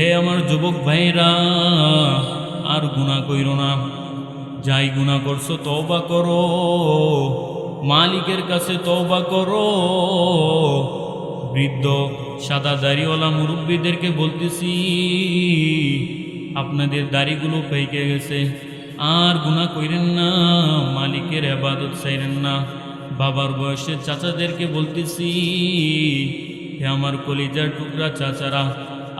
হে আমার যুবক ভাইরা, আর গুণা কইর না। যাই গুণা করছ, তওবা করো। মালিকের কাছে তওবা করো। বৃদ্ধ সাদা দাড়িওয়ালা মুরব্বীদেরকে বলতেছি, আপনাদের দাড়িগুলো পেকে গেছে। আর গুণা কইরেন না, মালিকের আবাদত চাইরেন না। বাবার বয়সের চাচাদেরকে বলতেছি, হে আমার কলিজার টুকরা চাচারা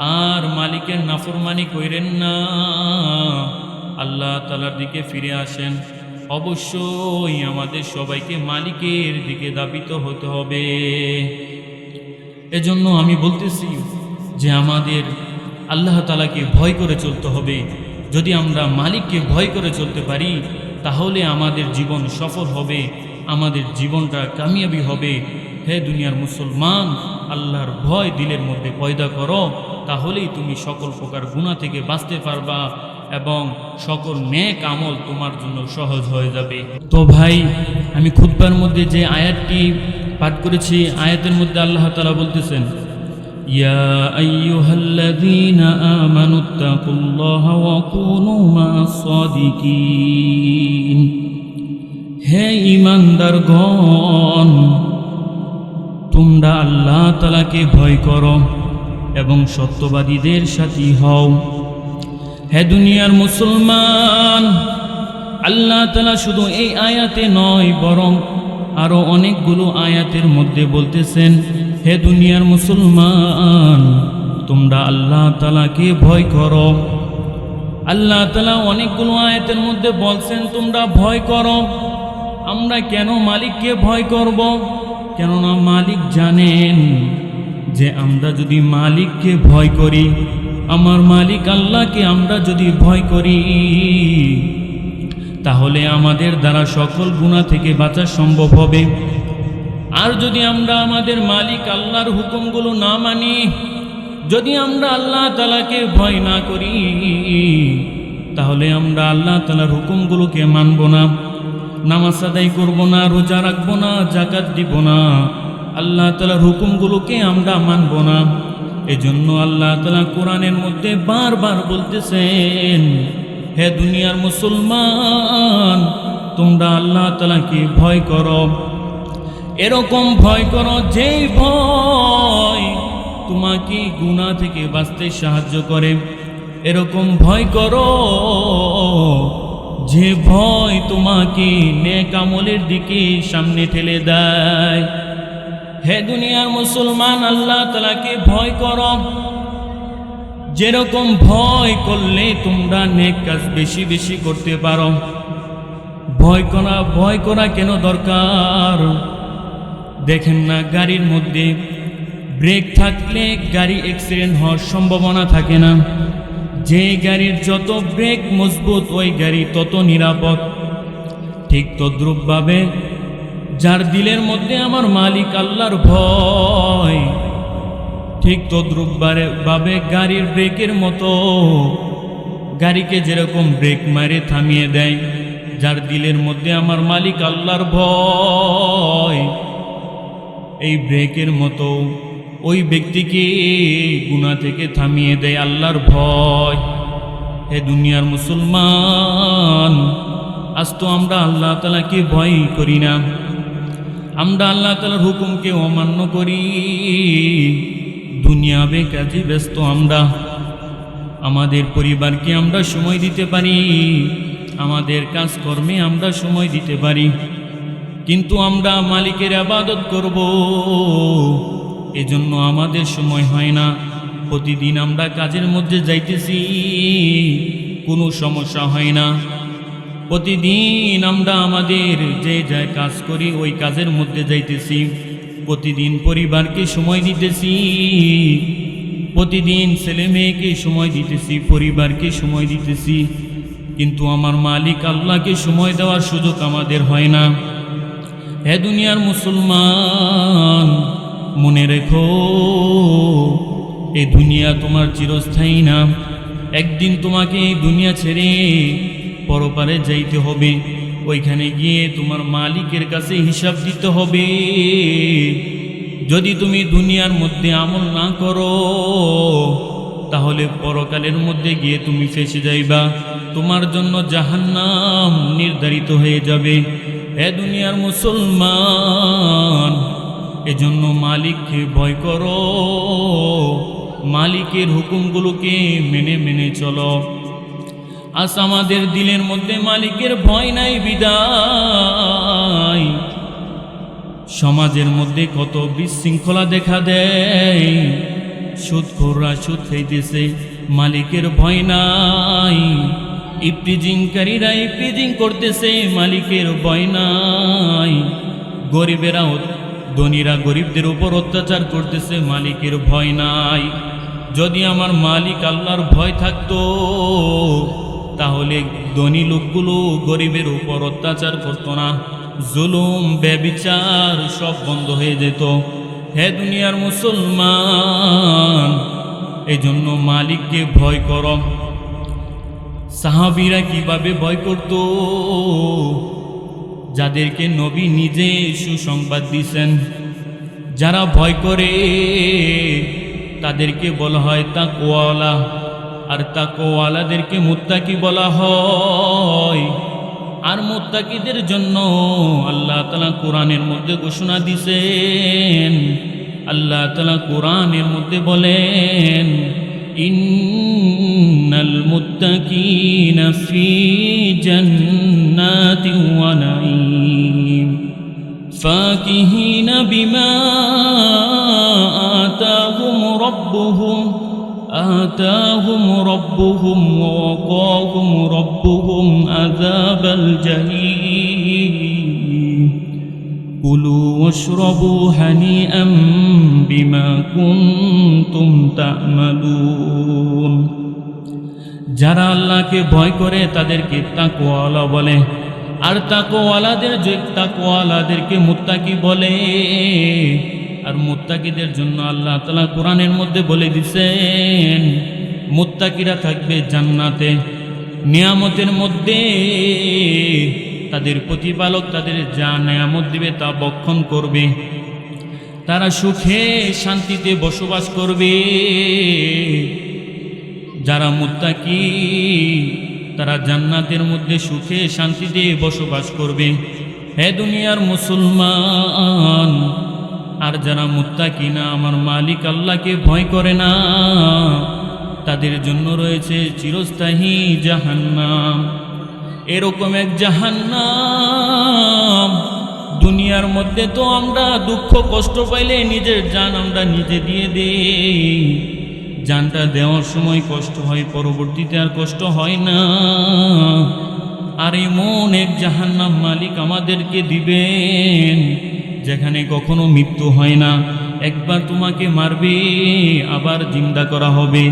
আর মালিকের নাফরমানি কইরেন না। আল্লাহ তালার দিকে ফিরে আসেন। অবশ্যই আমাদের সবাইকে মালিকের দিকে দাবিত হতে হবে। এজন্য আমি বলতেছি যে আমাদের আল্লাহ তালাকে ভয় করে চলতে হবে। যদি আমরা মালিককে ভয় করে চলতে পারি, তাহলে আমাদের জীবন সফল হবে, আমাদের জীবনটা কামিয়াবি হবে। হে দুনিয়ার মুসলমান আল্লাহর ভয় দিলের মধ্যে পয়দা করো তাহলেই তুমি সকল প্রকার গুণা থেকে বাঁচতে পারবা এবং সকল ন্যাক আমল তোমার জন্য সহজ হয়ে যাবে তো ভাই আমি খুদ্বার মধ্যে যে আয়াতটি পাঠ করেছি আয়াতের মধ্যে আল্লাহ তালা বলতেছেন يا أيها الذين آمنوا اتقوا الله وكونوا مع الصادقين হে ইমানদারগণ তোমরা আল্লাহ তালাকে ভয় করো এবং সত্যবাদীদের সাথী হও। হে দুনিয়ার মুসলমান, আল্লাহ তালা শুধু এই আয়াতে নয়, বরং আরও অনেকগুলো আয়াতের মধ্যে বলতেছেন, হে দুনিয়ার মুসলমান, তোমরা আল্লাহ তালাকে ভয় করো। আল্লাহ তালা অনেকগুলো আয়াতের মধ্যে বলছেন, তোমরা ভয় করো, আমরা কেন মালিককে ভয় করব? কেননা মালিক জানেন যে আমরা যদি মালিককে ভয় করি, আমার মালিক আল্লাহকে আমরা যদি ভয় করি, তাহলে আমাদের দ্বারা সকল গুণা থেকে বাঁচা সম্ভব হবে। আর যদি আমরা আমাদের মালিক আল্লাহর হুকুমগুলো না মানি, যদি আমরা আল্লাহ তালাকে ভয় না করি, তাহলে আমরা আল্লাহ তালার হুকুমগুলোকে মানব না। নামাজ আদায় করব না, রোজা রাখব না, জাকাত দিব না। আল্লাহ তালার হুকুমগুলোকে আমরা মানব না। এজন্য আল্লাহ তালা কোরআনের মধ্যে বারবার বলতেছেন, হে দুনিয়ার মুসলমান, তোমরা আল্লাহ তালাকে ভয় করো। এরকম ভয় করো যেই ভয় তোমাকে গুণা থেকে বাঁচতে সাহায্য করে। এরকম ভয় করো যে ভয় তোমাকে নেক আমলের দিকে সামনে ঠেলে দেয়। হে দুনিয়ার মুসলমান, আল্লাহ তালাকে ভয় করো। যেরকম ভয় করলে তোমরা নেক কাজ বেশি বেশি করতে পারো। ভয় করা ভয় করা কেন দরকার? দেখেন না, গাড়ির মধ্যে ব্রেক থাকলে গাড়ি অ্যাক্সিডেন্ট হওয়ার সম্ভাবনা থাকে না। যে গাড়ির যত ব্রেক মজবুত, ওই গাড়ি তত নিরাপদ। ঠিক তদ্রুপভাবে যার দিলের মধ্যে আমার মালিক আল্লাহর ভয়, ঠিক তদ্রুপ ভাবে গাড়ির ব্রেকের মতো গাড়িকে যেরকম ব্রেক মারে থামিয়ে দেয়, যার দিলের মধ্যে আমার মালিক আল্লাহর ভয়, এই ব্রেকের মতো ওই ব্যক্তিকে গুণা থেকে থামিয়ে দেয় আল্লাহর ভয়। হে দুনিয়ার মুসলমান, আজ তো আমরা আল্লাহ তালাকে ভয় করি না। আমরা আল্লাহ তালার হুকুমকে অমান্য করি। দুনিয়া কাজে ব্যস্ত আমরা। আমাদের পরিবারকে আমরা সময় দিতে পারি। আমাদের কাজকর্মে আমরা সময় দিতে পারি। কিন্তু আমরা মালিকের আবাদত করব। এজন্য আমাদের সময় হয় না। প্রতিদিন আমরা কাজের মধ্যে যাইতেছি, কোনো সমস্যা হয় না। প্রতিদিন আমরা আমাদের যে যা কাজ করি, ওই কাজের মধ্যে যাইতেছি। প্রতিদিন পরিবারকে সময় দিতেছি, প্রতিদিন ছেলে মেয়েকে সময় দিতেছি, পরিবারকে সময় দিতেছি। কিন্তু আমার মালিক আল্লাহকে সময় দেওয়ার সুযোগ আমাদের হয় না। হে দুনিয়ার মুসলমান মনে রেখো, এই দুনিয়া তোমার চিরস্থায়ী না। একদিন তোমাকে এই দুনিয়া ছেড়ে পরপারে যাইতে হবে। ওইখানে গিয়ে তোমার মালিকের কাছে হিসাব দিতে হবে। যদি তুমি দুনিয়ার মধ্যে আমল না করো, তাহলে পরকালের মধ্যে গিয়ে তুমি ফেসে যাইবা। তোমার জন্য জাহান্নাম নির্ধারিত হয়ে যাবে। এ দুনিয়ার মুসলমান এজন্য মালিককে ভয় করো। মালিকের হুকুমগুলোকে মেনে মেনে চলো। আজ আমাদের দিলের মধ্যে মালিকের ভয় নাই, বিদায়। সমাজের মধ্যে কত বিশৃঙ্খলা দেখা দেয়। সুদখোররা সুদ খাইতেছে, মালিকের ভয় নাই। ইপ্রিজিংকারীরা ইপ্রিজিং করতেছে, মালিকের ভয় নাই। গরিবেরা ধনীরা গরিবদের উপর অত্যাচার করতেছে, মালিকের ভয় নাই। যদি আমার মালিক আল্লাহর ভয় থাকতো, তাহলে ধনী লোকগুলো গরিবের উপর অত্যাচার করতো না। জুলুম, ব্যবিচার সব বন্ধ হয়ে যেত। হে দুনিয়ার মুসলমান এই জন্য মালিককে ভয় কর। সাহাবিরা কীভাবে ভয় করত? যাদেরকে নবী নিজে সুসংবাদ দিছেন। যারা ভয় করে, তাদেরকে বলা হয় তাকওয়ালা আর তাকওয়ালাদেরকে মুত্তাকি বলা হয়। আর মুত্তাকিদের জন্য আল্লাহ তালা কোরআনের মধ্যে ঘোষণা দিছেন। আল্লাহ তালা কোরআনের মধ্যে বলেন, ইন্নাল মুত্তাকিনা ফি জান্নাতি ওয়া فاكهين بما آتاهم ربهم آتاهم ربهم ووقاهم ربهم عذاب الجحيم كلوا واشربوا هنيئا بما كنتم تعملون যারা আল্লাহকে ভয় করে তাদেরকে তাকওয়ালা বলে আর তাকওয়ালাদের যে তাকওয়ালাদেরকে মুত্তাকি বলে, আর মুত্তাকিদের জন্য আল্লাহ তালা কোরআনের মধ্যে বলে দিছেন, মুত্তাকিরা থাকবে জান্নাতে। নিয়ামতের মধ্যে তাদের প্রতিপালক তাদের যা নিয়ামত দিবে তা বক্ষণ করবে। তারা সুখে শান্তিতে বসবাস করবে। যারা মুত্তাকি তারা জান্নাতের মধ্যে সুখে শান্তিতে বসবাস করবে। হে দুনিয়ার মুসলমান, আর যারা মুত্তা কিনা আমার মালিক আল্লাহকে ভয় করে না। তাদের জন্য রয়েছে চিরস্থায়ী জাহান্নাম। এরকম এক জাহান্নাম, দুনিয়ার মধ্যে তো আমরা দুঃখ কষ্ট পাইলে নিজের জান আমরা নিজে দিয়ে দেই। জানটা দেওয়ার সময় কষ্ট হয়, পরবর্তীতে আর কষ্ট হয় না। আর এমন এক জাহান্নাম মালিক আমাদেরকে দিবেন, যেখানে কখনো মৃত্যু হয় না। একবার তোমাকে মারবে, আবার জিন্দা করা হবে।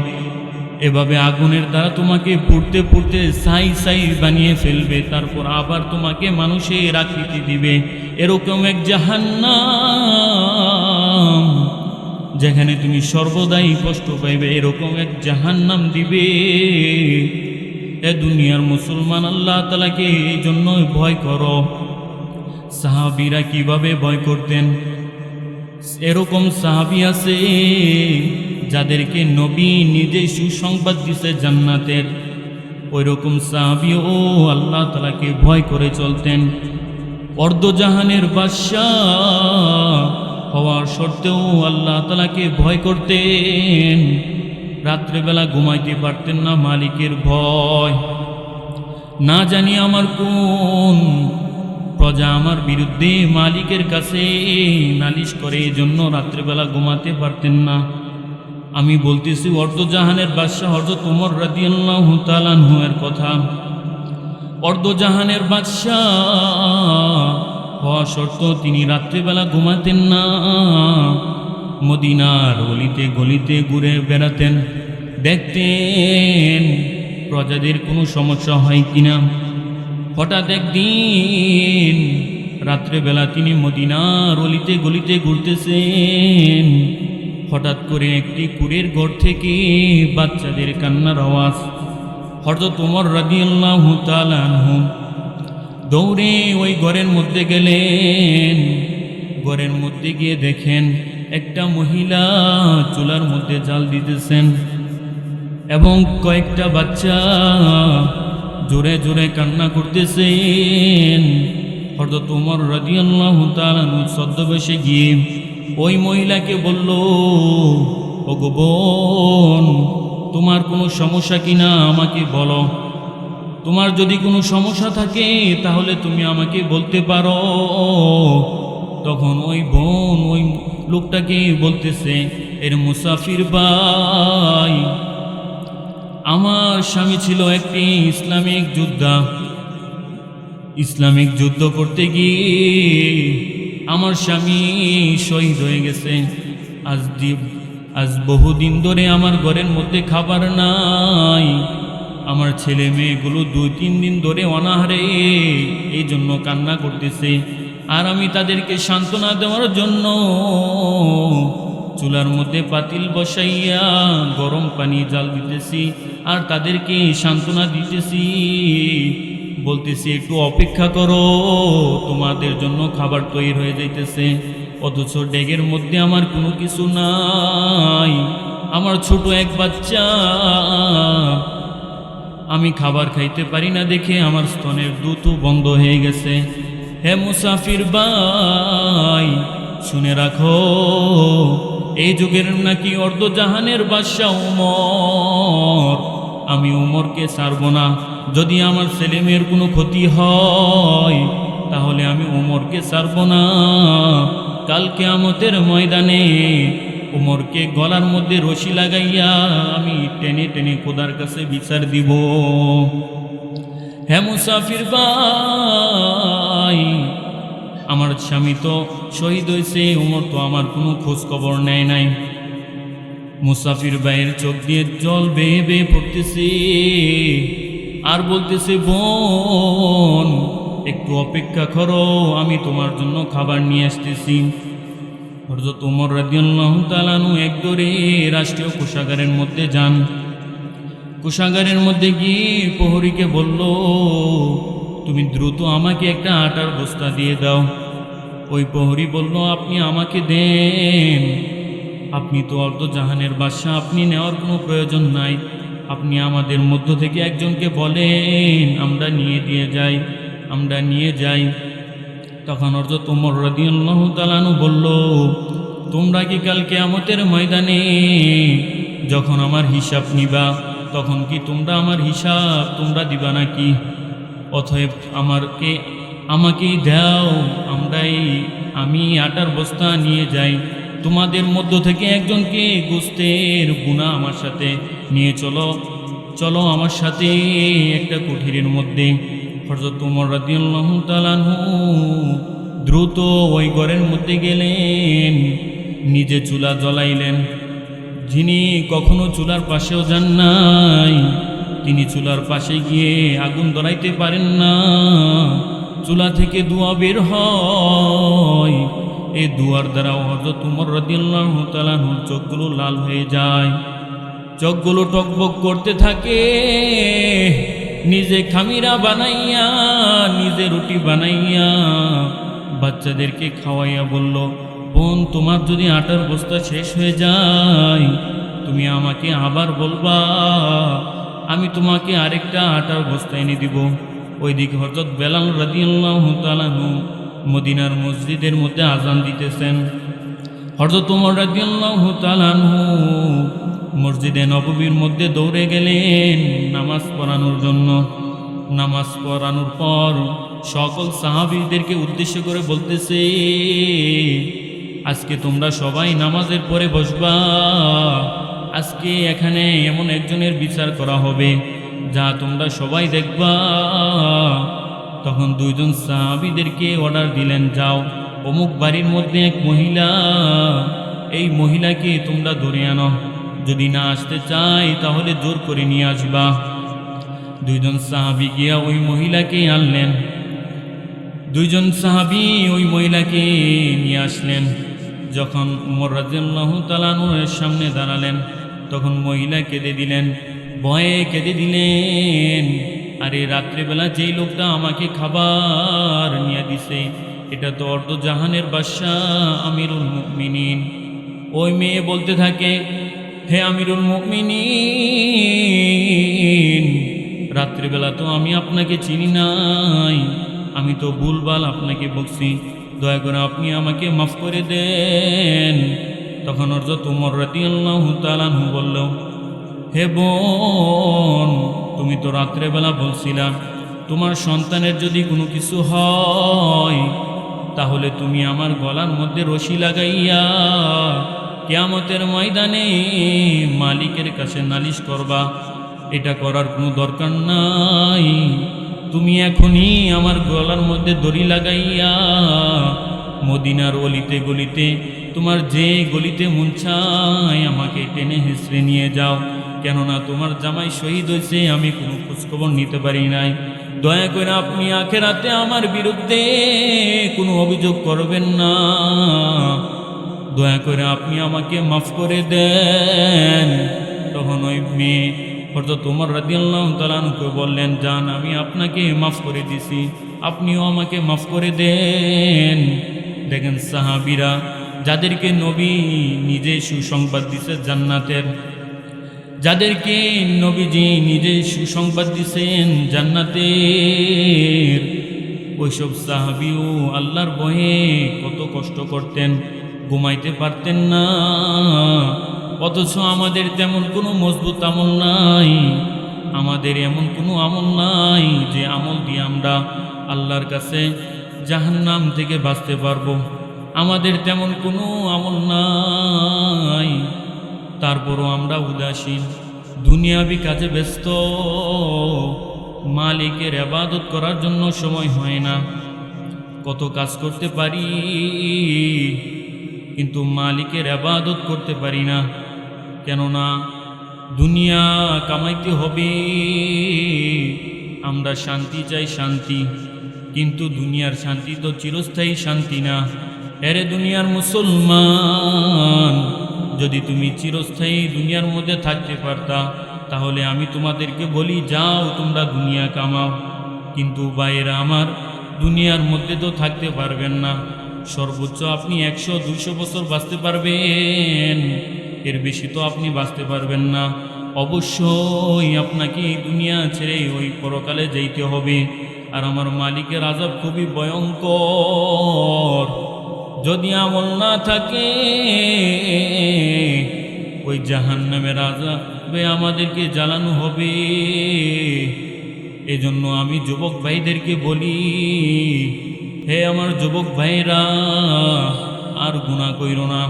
এভাবে আগুনের দ্বারা তোমাকে পুড়তে পুড়তে সাই সাই বানিয়ে ফেলবে, তারপর আবার তোমাকে মানুষের আকৃতি দিবে। এরকম এক জাহান্নাম। যেখানে তুমি সর্বদাই কষ্ট পাইবে, এরকম এক জাহান্নাম দিবে। এ দুনিয়ার মুসলমান আল্লাহ তালাকে এই জন্যই ভয় করো। সাহাবিরা কীভাবে ভয় করতেন? এরকম সাহাবি আছে, যাদেরকে নবী নিজে সুসংবাদ দিছে জান্নাতের। ওই রকম সাহাবি ও আল্লাহ তালাকে ভয় করে চলতেন। অর্ধজাহানের বাদশাহ হওয়ার সত্ত্বেও আল্লাহ তালাকে ভয় করতেন। রাত্রেবেলা ঘুমাইতে পারতেন না মালিকের ভয়। না জানি আমার কোন প্রজা আমার বিরুদ্ধে মালিকের কাছে নালিশ করে এই জন্য রাত্রেবেলা ঘুমাতে পারতেন না। আমি বলতেছি অর্ধজাহানের বাদশাহ হরজত উমর রাদিয়াল্লাহ তালানহু এর কথা। অর্ধজাহানের বাদশাহ হওয়া সত্ত্বেও তিনি রাত্রিবেলা ঘুমাতেন না। মদিনার অলিতে গলিতে ঘুরে বেড়াতেন। দেখতেন প্রজাদের কোনো সমস্যা হয় কিনা। হঠাৎ একদিন রাত্রেবেলা তিনি মদিনার অলিতে গলিতে ঘুরতেছেন। হঠাৎ করে একটি কুড়ের ঘর থেকে বাচ্চাদের কান্নার আওয়াজ। হঠাৎ তোমার রাদিয়াল্লাহ তালানহু দৌড়ে ওই ঘরের মধ্যে গেলেন। ঘরের মধ্যে গিয়ে দেখেন একটা মহিলা চুলার মধ্যে জাল দিতেছেন এবং কয়েকটা বাচ্চা জোরে জোরে কান্না করতেছেন। হঠাৎ উমর রাদিয়াল্লাহু তাআলা ছদ্মবেশে গিয়ে ওই মহিলাকে বলল ও গো বোন, তোমার কোনো সমস্যা কিনা আমাকে বলো। তোমার যদি কোনো সমস্যা থাকে, তাহলে তুমি আমাকে বলতে পারো। তখন ওই বোন ওই লোকটাকে বলতেছে, এর মুসাফির ভাই, আমার স্বামী ছিল একটি ইসলামিক যোদ্ধা। ইসলামিক যুদ্ধ করতে গিয়ে আমার স্বামী শহীদ হয়ে গেছে। আজ আজ বহুদিন ধরে আমার ঘরের মধ্যে খাবার নাই। আমার ছেলে মেয়েগুলো দুই, তিন দিন ধরে অনাহারে, এই জন্য কান্না করতেছে। আর আমি তাদেরকে সান্ত্বনা দেওয়ার জন্য চুলার মধ্যে পাতিল বসাইয়া গরম পানি জাল দিতেছি আর তাদেরকে সান্ত্বনা দিতেছি। বলতেছি, একটু অপেক্ষা করো, তোমাদের জন্য খাবার তৈরি হয়ে যাইতেছে। অথচ ডেগের মধ্যে আমার কোনো কিছু নাই। আমার ছোট এক বাচ্চা আমি খাবার খাইতে পারি না দেখে আমার স্তনের দুধও বন্ধ হয়ে গেছে। হে মুসাফির ভাই, শুনে রাখো, এই যুগের নাকি অর্ধজাহানের বাদশাহ উমর। আমি উমরকে ছাড়ব না। যদি আমার ছেলে মেয়ের কোনো ক্ষতি হয়, তাহলে আমি উমরকে ছাড়ব না। কালকে আমতের ময়দানে উমরকে গলার মধ্যে রশি লাগাইয়া আমি টেনে টেনে খোদার কাছে বিচার দিব। হ্যাঁ মুসাফির আমার স্বামী তো শহীদ হয়েছে, উমর তো আমার কোনো খোঁজ খবর নেয় নাই। মুসাফির ভাইয়ের চোখ দিয়ে জল বেয়ে বেয়ে পড়তেছে, আর বলতেছে, বোন, একটু অপেক্ষা করো, আমি তোমার জন্য খাবার নিয়ে আসতেছি। হরজত উমর রাদিয়াল্লাহু তাআলানু এক দৌড়ে রাষ্ট্রীয় কোষাগারের মধ্যে যান। কোষাগারের মধ্যে গিয়ে প্রহরীকে বলল, তুমি দ্রুত আমাকে একটা আটার বস্তা দিয়ে দাও। ওই প্রহরী বলল, আপনি আমাকে দেন। আপনি তো অর্ধ জাহানের বাদশা আপনি নেওয়ার কোনো প্রয়োজন নাই। আপনি আমাদের মধ্য থেকে একজনকে বলেন, আমরা নিয়ে দিয়ে যাই, আমরা নিয়ে যাই। তখন অর্জ তোমর রদিয়াল্লাহু বলল, তোমরা কি কাল কেয়ামতের ময়দানে যখন আমার হিসাব নিবা, তখন কি তোমরা আমার হিসাব তোমরা দিবা নাকি? অতএব আমারকে, আমাকেই দাও, আমরাই, আমি আটার বস্তা নিয়ে যাই। তোমাদের মধ্য থেকে একজনকে গুস্তের গুণা আমার সাথে নিয়ে চলো চলো আমার সাথে একটা কুঠিরের মধ্যে। হরজত উমর রাদিয়াল্লাহু তাআলাহু দ্রুত ওই ঘরের মধ্যে গেলেন, নিজে চুলা জ্বলাইলেন। যিনি কখনো চুলার পাশেও যান নাই, তিনি চুলার পাশে গিয়ে আগুন ধরাইতে পারেন না। চুলা থেকে ধোঁয়া বের হয় এই দুয়ার দ্বারা হজরত উমর রাদিয়াল্লাহু তাআলাহুর চোখগুলো লাল হয়ে যায়। চোখগুলো টকবক করতে থাকে। নিজে খামিরা বানাইয়া, নিজে রুটি বানাইয়া বাচ্চাদেরকে খাওয়াইয়া বলল, বোন, তোমার যদি আটার বস্তা শেষ হয়ে যায়, তুমি আমাকে আবার বলবা, আমি তোমাকে আরেকটা আটার বস্তা এনে দিব। ওইদিকে হজরত বেলাল রাদিয়াল্লাহু মদিনার মসজিদের মধ্যে আজান দিতেছেন। হরজত উমর রাদিয়াল্লাহু মসজিদে নববীর মধ্যে দৌড়ে গেলেন নামাজ পড়ানোর জন্য। নামাজ পড়ানোর পর সকল সাহাবিদেরকে উদ্দেশ্য করে বলতেছে, আজকে তোমরা সবাই নামাজের পরে বসবা। আজকে এখানে এমন একজনের বিচার করা হবে, যা তোমরা সবাই দেখবা। তখন দুইজন সাহাবিদেরকে অর্ডার দিলেন, যাও, অমুক বাড়ির মধ্যে এক মহিলা, এই মহিলাকে তোমরা ধরে আনো। যদি না আসতে চাই তাহলে জোর করে নিয়ে আসবা। দুইজন সাহাবি গিয়া ওই মহিলাকে আনলেন। দুইজন সাহাবি ওই মহিলাকে নিয়ে আসলেন। যখন উমর রাজিয়াল্লাহু সামনে দাঁড়ালেন, তখন মহিলা কেঁদে দিলেন, ভয়ে কেঁদে দিলেন। আরে, রাত্রেবেলা যেই লোকটা আমাকে খাবার নিয়ে দিছে, এটা তো অর্ধ জাহানের বাদশাহ আমিরুল মুমিনিন। ওই মেয়ে বলতে থাকে হে আমিরুল মুমিনিন, রাত্রিবেলা তো আমি আপনাকে চিনি নাই, আমি তো ভুলবাল আপনাকে বকছি দয়া করে আপনি আমাকে মাফ করে দেন। তখন অর্জ তোমার রাতি আল্লাহ তালানহু বলল, হে বোন, তুমি তো রাত্রেবেলা বলছিলাম তোমার সন্তানের যদি কোনো কিছু হয়, তাহলে তুমি আমার গলার মধ্যে রশি লাগাইয়া কেয়ামতের ময়দানে মালিকের কাছে নালিশ করবা, এটা করার কোনো দরকার নাই। তুমি এখনই আমার গলার মধ্যে দড়ি লাগাইয়া মদিনার অলিতে গলিতে, তোমার যে গলিতে মন চায় আমাকে টেনে হেসড়ে নিয়ে যাও। কেননা তোমার জামাই শহীদ হয়েছে, আমি কোনো খোঁজখবর নিতে পারি নাই। দয়া করে আপনি আখেরাতে আমার বিরুদ্ধে কোনো অভিযোগ করবেন না। দয়া করে আপনি আমাকে মাফ করে দেন। তখন ওই মেয়ে অর্থাৎ তোমার রাদিয়াল্লাহ তালানুকে বললেন যান আমি আপনাকে মাফ করে দিছি। আপনিও আমাকে মাফ করে দেন। দেখেন সাহাবিরা, যাদেরকে নবী নিজে সুসংবাদ দিছে জান্নাতের, যাদেরকে নবীজি নিজে সুসংবাদ দিছেন জান্নাতের, ওইসব সাহাবিও আল্লাহর বহে কত কষ্ট করতেন। ঘুমাইতে পারতেন না। অথচ আমাদের তেমন কোনো মজবুত আমল নাই। আমাদের এমন কোনো আমল নাই যে আমল দিয়ে আমরা আল্লাহর কাছে জাহান্নাম থেকে বাঁচতে পারব। আমাদের তেমন কোনো আমল নাই। তারপরও আমরা উদাসীন, দুনিয়াবি কাজে ব্যস্ত। মালিকের আবাদত করার জন্য সময় হয় না। কত কাজ করতে পারি কিন্তু মালিকের আবাদত করতে পারি না। কেননা দুনিয়া কামাইতে হবে। আমরা শান্তি চাই শান্তি, কিন্তু দুনিয়ার শান্তি তো চিরস্থায়ী শান্তি না। এরে দুনিয়ার মুসলমান, যদি তুমি চিরস্থায়ী দুনিয়ার মধ্যে থাকতে পারতা, তাহলে আমি তোমাদেরকে বলি, যাও তোমরা দুনিয়া কামাও। কিন্তু বাইরে আমার, দুনিয়ার মধ্যে তো থাকতে পারবেন না। সর্বোচ্চ আপনি একশো, দুইশো বছর বাঁচতে পারবেন। এর বেশি তো আপনি বাঁচতে পারবেন না। অবশ্যই আপনাকে এই দুনিয়া ছেড়ে ওই পরকালে যেতে হবে। আর আমার মালিকের আজাব খুবই ভয়ঙ্কর। যদি আমল না থাকে, ওই জাহান নামের আজাবে আমাদেরকে জ্বালানো হবে। এজন্য আমি যুবক ভাইদেরকে বলি হে আমার যুবক ভাইরা, আর গুণা কইর না।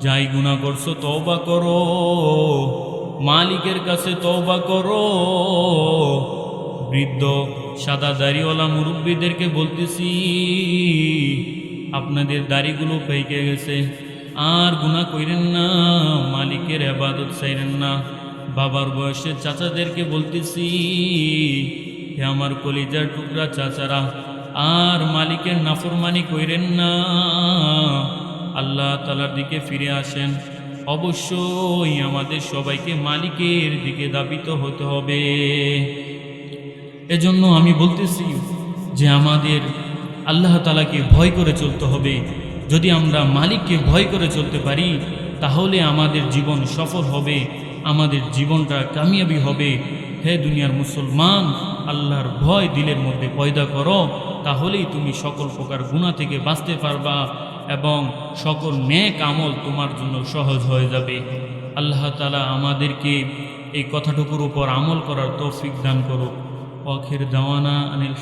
যাই গুণা করছ, তওবা করো। মালিকের কাছে তওবা করো। বৃদ্ধ সাদা দাড়িওয়ালা মুরব্বীদেরকে বলতেছি, আপনাদের দাড়িগুলো পেকে গেছে। আর গুণা কইরেন না, মালিকের আবাদত চাইরেন না। বাবার বয়সের চাচাদেরকে বলতেছি, হে আমার কলিজার টুকরা চাচারা আর মালিকের নাফরমানি কইরেন না। আল্লাহ তালার দিকে ফিরে আসেন। অবশ্যই আমাদের সবাইকে মালিকের দিকে দাবিত হতে হবে। এজন্য আমি বলতেছি যে আমাদের আল্লাহ তালাকে ভয় করে চলতে হবে। যদি আমরা মালিককে ভয় করে চলতে পারি, তাহলে আমাদের জীবন সফল হবে, আমাদের জীবনটা কামিয়াবি হবে। হে দুনিয়ার মুসলমান আল্লাহর ভয় দিলের মধ্যে পয়দা করো, তাহলেই তুমি সকল প্রকার গুণা থেকে বাঁচতে পারবা এবং সকল ন্যাক আমল তোমার জন্য সহজ হয়ে যাবে। আল্লাহ তালা আমাদেরকে এই কথাটুকুর উপর আমল করার তৌফিক দান করো অখের দাওয়ানা আনিল